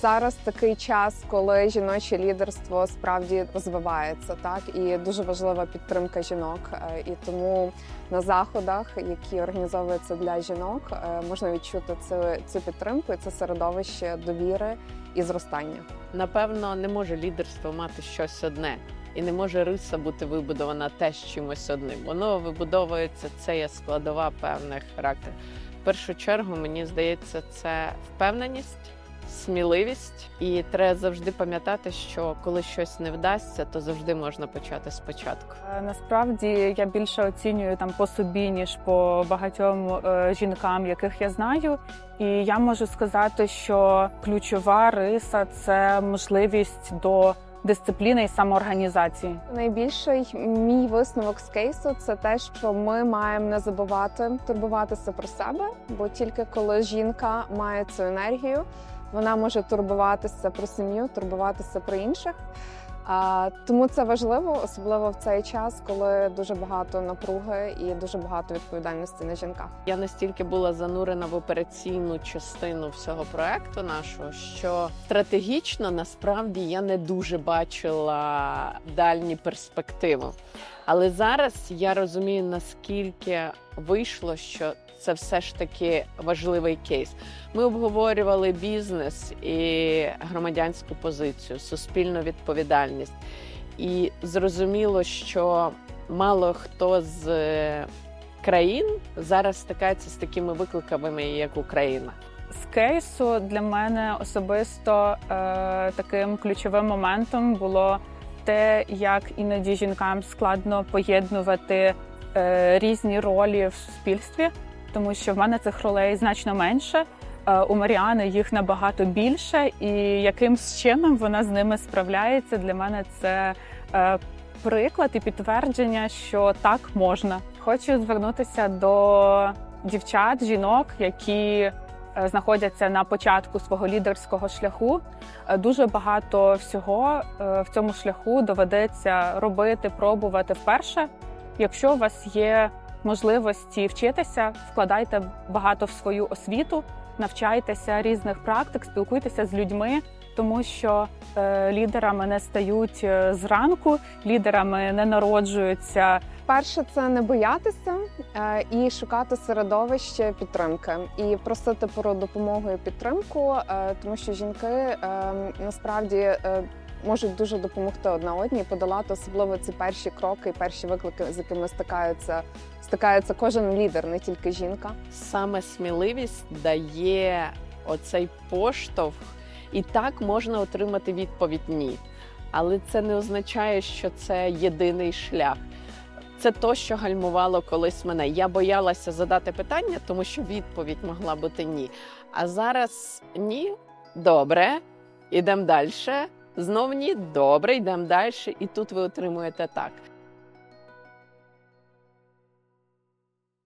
Зараз такий час, коли жіноче лідерство справді розвивається, так і дуже важлива підтримка жінок. Е, І тому на заходах, які організовуються для жінок, е, можна відчути цю, цю підтримку і це середовище довіри і зростання. Напевно, не може лідерство мати щось одне, і не може риса бути вибудована теж чимось одним. Воно вибудовується, це є складова певних характерів. В першу чергу, мені здається, це впевненість, сміливість, і треба завжди пам'ятати, що коли щось не вдасться, то завжди можна почати спочатку. Е, Насправді я більше оцінюю там по собі, ніж по багатьом е, жінкам, яких я знаю. І я можу сказати, що ключова риса це можливість до дисципліни і самоорганізації. Найбільший мій висновок з кейсу це те, що ми маємо не забувати турбуватися про себе, бо тільки коли жінка має цю енергію, вона може турбуватися про сім'ю, турбуватися про інших. А, тому це важливо, особливо в цей час, коли дуже багато напруги і дуже багато відповідальності на жінках. Я настільки була занурена в операційну частину всього проекту нашого, що стратегічно насправді я не дуже бачила дальні перспективи. Але зараз я розумію, наскільки вийшло, що це все ж таки важливий кейс. Ми обговорювали бізнес і громадянську позицію, суспільну відповідальність. І зрозуміло, що мало хто з е, країн зараз стикається з такими викликами, як Україна. З кейсу для мене особисто е, таким ключовим моментом було те, як іноді жінкам складно поєднувати е, різні ролі в суспільстві, тому що в мене цих ролей значно менше. е, У Маріани їх набагато більше, і якимсь чином вона з ними справляється. Для мене це е, приклад і підтвердження, що так можна. Хочу звернутися до дівчат, жінок, які знаходяться на початку свого лідерського шляху. Е, Дуже багато всього е, в цьому шляху доведеться робити, пробувати вперше. Якщо у вас є можливості вчитися, вкладайте багато в свою освіту, навчайтеся різних практик, спілкуйтеся з людьми, тому що е, лідерами не стають е, зранку, лідерами не народжуються. Перше це не боятися е, і шукати середовище підтримки, і просити про допомогу і підтримку, тому що жінки насправді можуть дуже допомогти одна одній, подолати особливо ці перші кроки перші виклики, з якими стикаються стикається кожен лідер, не тільки жінка. Саме сміливість дає оцей поштовх, і так можна отримати відповідь ні. Але це не означає, що це єдиний шлях. Це то, що гальмувало колись мене. Я боялася задати питання, тому що відповідь могла бути ні. А зараз ні, добре, ідемо далі. Знов ні, добре, йдемо далі. І тут ви отримуєте так.